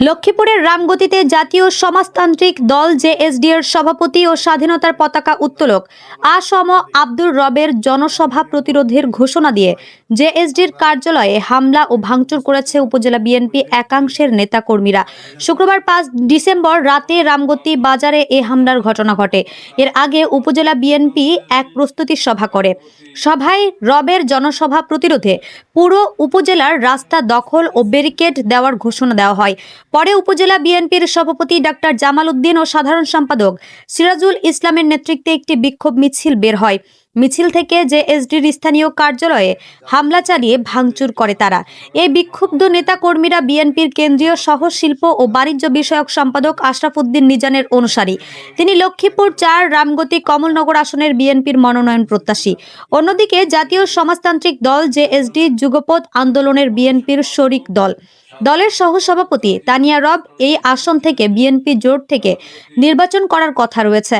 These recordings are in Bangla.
লক্ষ্মীপুরের রামগতিতে জাতীয় সমাজতান্ত্রিক দল জেএসডি এর সভাপতি ও স্বাধীনতার পতাকা উত্তোলক আসম আব্দুর রবের জনসভা প্রতিরোধের ঘোষণা দিয়ে জেএসডির কার্যালয়ে হামলা ও ভাঙচুর করেছে উপজেলা বিএনপি একাংশের নেতাকর্মীরা। শুক্রবার পাঁচ ডিসেম্বর রাতে রামগতি বাজারে এ হামলার ঘটনা ঘটে। এর আগে উপজেলা বিএনপি এক প্রস্তুতি সভা করে। সভায় রবের জনসভা প্রতিরোধে পুরো উপজেলার রাস্তা দখল ও ব্যারিকেড দেওয়ার ঘোষণা দেওয়া হয়। পরে উপজেলা বিএনপির সভাপতি ডাক্তার জামাল উদ্দিন ও সাধারণ সম্পাদক সিরাজুল ইসলামের নেতৃত্বে একটি বিক্ষোভ মিছিল বের হয়। মিছিল থেকে জেএসডির স্থানীয় কার্যালয়ে হামলা চালিয়ে ভাঙচুর করে তারা। এই বিক্ষুব্ধ নেতা কর্মীরা বিএনপির কেন্দ্রীয় সহ শিল্প ও বাণিজ্য বিষয়ক সম্পাদক আশরাফুদ্দিন নিজানের অনুসারী। তিনি লক্ষ্মীপুর চার, রামগতি, কমলনগর আসনের বিএনপির মনোনয়ন প্রত্যাশী। অন্যদিকে জাতীয় সমাজতান্ত্রিক দল জেএসডি যুগপৎ আন্দোলনের বিএনপির শরিক দল। দলের সহসভাপতি তানিয়া রব এই আসন থেকে বিএনপি জোট থেকে নির্বাচন করার কথা রয়েছে।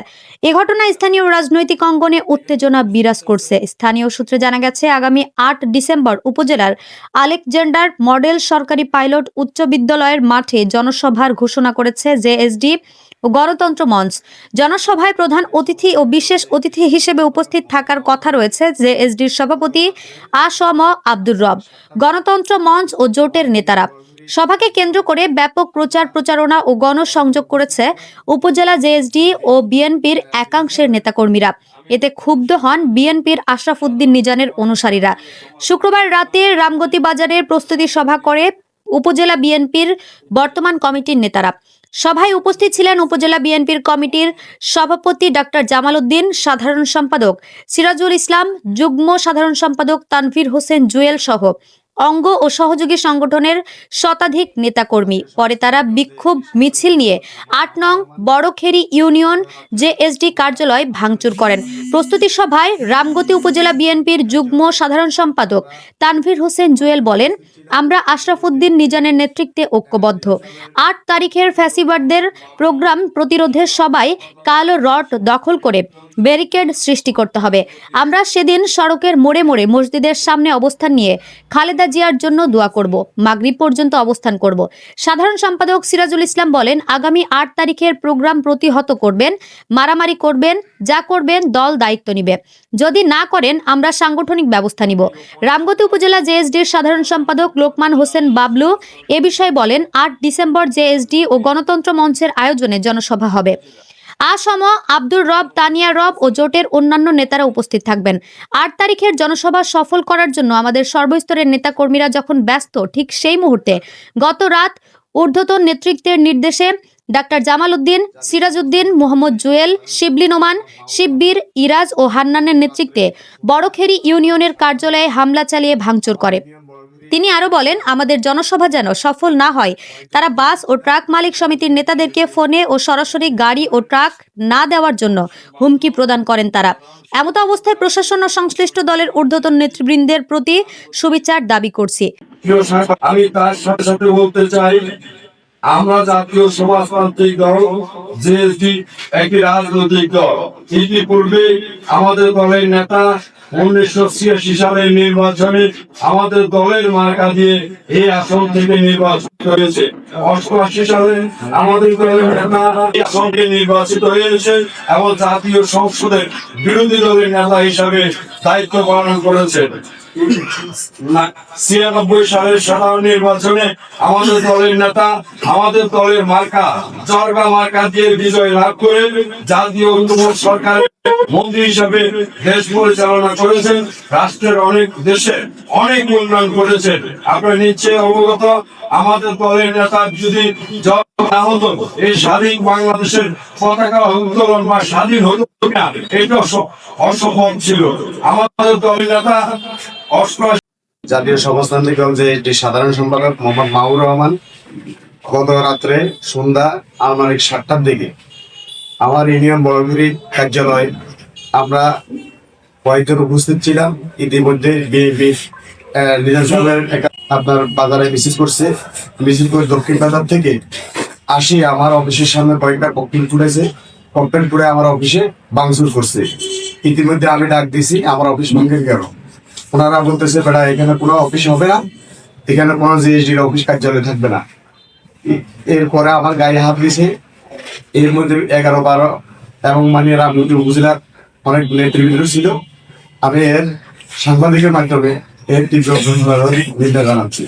এ ঘটনায় স্থানীয় রাজনৈতিক অঙ্গনে উত্তেজনা বিরাজ করছে। স্থানীয় সূত্রে জানা গেছে, আগামী আট ডিসেম্বর উপজেলার আলেকজান্ডার মডেল সরকারি পাইলট উচ্চ বিদ্যালয়ের মাঠে জনসভার ঘোষণা করেছে জেএসডি ও গণতন্ত্র মঞ্চ। জনসভায় প্রধান অতিথি ও বিশেষ অতিথি হিসেবে উপস্থিত থাকার কথা রয়েছে জেএসডির সভাপতি আসম আব্দুর রব। গণতন্ত্র মঞ্চ ও জোটের নেতারা সভাকে কেন্দ্র করে ব্যাপক প্রচার, প্রচারণা ও গণসংযোগ করেছে উপজেলা জেএসডি ও বিএনপির একাংশের নেতাকর্মীরা। এতে ক্ষুব্ধ হন বিএনপির আশরাফুদ্দিন নিজানের অনুসারীরা। শুক্রবার রাতে রামগতি বাজারের প্রস্তুতি সভা করে উপজেলা বিএনপির বর্তমান কমিটির নেতারা। সভায় উপস্থিত ছিলেন উপজেলা বিএনপির কমিটির সভাপতি ডক্টর জামাল উদ্দিন, সাধারণ সম্পাদক সিরাজুল ইসলাম, যুগ্ম সাধারণ সম্পাদক তানভীর হোসেন জুয়েল সহ। অঙ্গ ও সহযোগী সংগঠনের শতাধিক নেতাকর্মী। পরে তারা বিক্ষোভ মিছিল নিয়ে আট নং বড়খেরি ইউনিয়ন জেএসডি কার্যালয় ভাঙচুর করেন। প্রস্তুতি সভায় রামগতি উপজেলা বিএনপির যুগ্ম সাধারণ সম্পাদক তানভীর হোসেন জুয়েল বলেন, আমরা আশরাফুদ্দিন নিজানের নেতৃত্বে ঐক্যবদ্ধ। আট তারিখের ফ্যাসিবারদের প্রোগ্রাম প্রতিরোধের সবাই কালো রড দখল করে ব্যারিকেড সৃষ্টি করতে হবে। আমরা সেদিন সড়কের মোড়ে মোড়ে মসজিদের সামনে অবস্থান নিয়ে খালেদা জিয়ার জন্য দোয়া করব, মাগরিব পর্যন্ত অবস্থান করব। সাধারণ সম্পাদক সিরাজুল ইসলাম বলেন, আগামী আট তারিখের প্রোগ্রাম প্রতিহত করবেন, মারামারি করবেন, যা করবেন, দল দায়িত্ব নিবে। যদি না করেন, আমরা সাংগঠনিক ব্যবস্থা নিব। রামগতি উপজেলা জেএসডির সাধারণ সম্পাদক লোকমান হোসেন বাবলু এ বিষয়ে বলেন, আট ডিসেম্বর জেএসডি ও গণতন্ত্র মঞ্চের আয়োজনে জনসভা হবে। আসম আব্দুর রব, তানিয়া রব ও জোটের অন্যান্য নেতারা উপস্থিত থাকবেন। আট তারিখের জনসভা সফল করার জন্য আমাদের সর্বস্তরের নেতাকর্মীরা যখন ব্যস্ত, ঠিক সেই মুহূর্তে গত রাত ঊর্ধ্বতন নেতৃত্বের নির্দেশে ডাক্তার জামাল উদ্দিন সিরাজউদ্দিন মোহাম্মদ জুয়েল, শিবলি নোমান, শিববীর, ইরাজ ও হান্নানের নেতৃত্বে বড়খেরি ইউনিয়নের কার্যালয়ে হামলা চালিয়ে ভাঙচুর করে। তিনি আরও বলেন, আমাদের জনসভা যেন সফল না হয়, তারা বাস ও ট্রাক মালিক সমিতির নেতাদেরকে ফোনে ও সরাসরি গাড়ি ও ট্রাক না দেওয়ার জন্য হুমকি প্রদান করেন তারা। এমত অবস্থায় প্রশাসন ও সংশ্লিষ্ট দলের ঊর্ধ্বতন নেতৃবৃন্দের প্রতি সুবিচার দাবি করছি। আমি তার সাথে সাথে বলতে চাই, আমরা জাতীয় সমাজতান্ত্রিক দল, জেএসডি, একটি রাজনৈতিক দল। ইতিপূর্বে আমাদের দলের নেতা উনিশশো ছিয়াশি সালের নির্বাচনে আমাদের দলের মার্কা দিয়ে এই আসন থেকে নির্বাচিত হয়েছে। অষ্টআশি সালে আমাদের দলের এই নির্বাচিত হয়েছে এবং জাতীয় সংসদের বিরোধী দলের নেতা হিসাবে দায়িত্ব পালন করেছেন। ছিয়ানব্বই সালের সাধারণ নির্বাচনে আমাদের দলের নেতা, আমাদের দলের মার্কা মার্কা দিয়ে বিজয় লাভ করে জাতীয় মন্ত্রী হিসাবে দেশ পরিচালনা করেছেন। রাষ্ট্রের অনেক দেশে অনেক উন্নয়ন করেছেন আপনারা নিশ্চয়ই অবগত, আমাদের দলের নেতা যদি না হতো, এই স্বাধীন বাংলাদেশের পতাকা উত্তোলন বা স্বাধীন হতো না এটা অস- অসম্ভব ছিল। আমাদের দলের নেতা জাতীয় সমাজতান্ত্রিক যে সাধারণ সম্পাদক মোহাম্মদ মাহবুর রহমান গত রাত্রে সন্ধ্যা আনুমানিক সাতটার দিকে। আমার ইউনিয়ন বড়গিরি কার্যালয় আমরা কয়েকজন উপস্থিত ছিলাম। ইতিমধ্যে বিএনপির নিজামের আপনার বাজারে মিছিল করছে। মিছিল করে দক্ষিণ বাজার থেকে আসি আমার অফিসের সামনে কয়েকটা ককটেল ফুটেছে ককটেল ফুটে আমার অফিসে ভাঙচুর করছে। ইতিমধ্যে আমি ডাক দিছি, আমার অফিস ভাঙে গেল। ওনারা বলতেছে, বেড়া, এখানে কোনো অফিস হবে না। এখানে কোনো জিএসডির অফিস কার্যালয় থাকবে না। এরপরে আমার গায়ে হাত দিয়েছে এর মধ্যে এগারো, বারো এবং মানে রামগঞ্জ উপজেলার অনেক নেতৃবৃন্দ ছিল। আমি এর সাংবাদিকের মাধ্যমে এর তীব্র জানাচ্ছি।